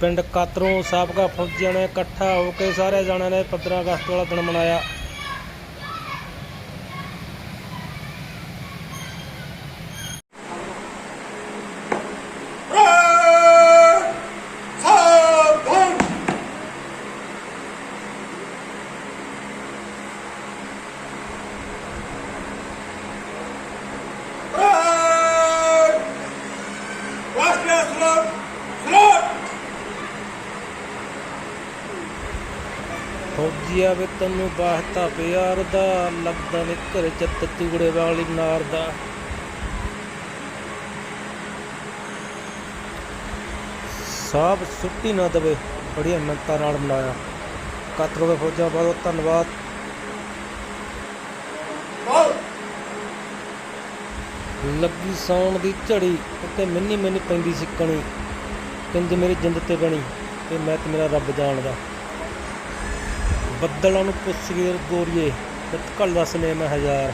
ਪਿੰਡ ਕਾਤਰੋਂ ਸਾਬਕਾ ਫੌਜੀਆਂ ਨੇ ਇਕੱਠਾ ਹੋ ਕੇ ਸਾਰੇ ਜਣਿਆਂ ਨੇ 15 ਅਗਸਤ ਵਾਲਾ ਦਿਨ ਮਨਾਇਆ। ਫੌਜੀਆ ਵੇ ਤੈਨੂੰ ਬਾਹਤਾ ਪਿਆਰ ਦਾ ਲੱਗਦਾ ਨੀ ਘਰੇ ਚੱਤ ਤੂੜੇ ਵਾਲੀ ਨਾਰ ਦਾ। ਸਾਬ ਸੁੱਟੀ ਨਾ ਦਵੇ ਬੜੀਆਂ ਮਿੰਤਾਂ ਨਾਲ ਮਨਾਇਆ। ਕਾਤਰੋਂ ਦੇ ਫੌਜਾਂ ਬਹੁਤ ਧੰਨਵਾਦ। ਲੱਗੀ ਸੌਣ ਦੀ ਝੜੀ ਉੱਤੇ ਮਿੰਨੀ ਮਿੰਨੀ ਪੈਂਦੀ ਸੀ ਕਣੀ ਕਿੰਜ ਮੇਰੀ ਜਿੰਦ ਤੇ ਬਣੀ ਤੇ ਮੈਂ ਤੇ ਮੇਰਾ ਰੱਬ ਜਾਣਦਾ। ਬੱਦਲਾਂ ਨੂੰ ਪੁੱਛ ਗੋਰੀਏ, ਤੇ ਦਾ ਸਨੇਮ ਹਜ਼ਾਰ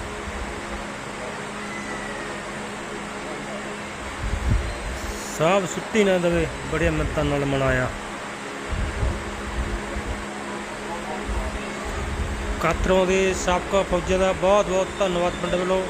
ਸਾਬ ਸੁੱਟੀ ਨਾ ਦਵੇ ਬੜੇ ਮਿੰਤਾਂ ਨਾਲ ਮਨਾਇਆ। ਕਾਤਰੋਂ ਦੇ ਸਾਬਕਾ ਫੌਜਾਂ ਦਾ ਬਹੁਤ ਬਹੁਤ ਧੰਨਵਾਦ ਪਿੰਡ ਵੱਲੋਂ।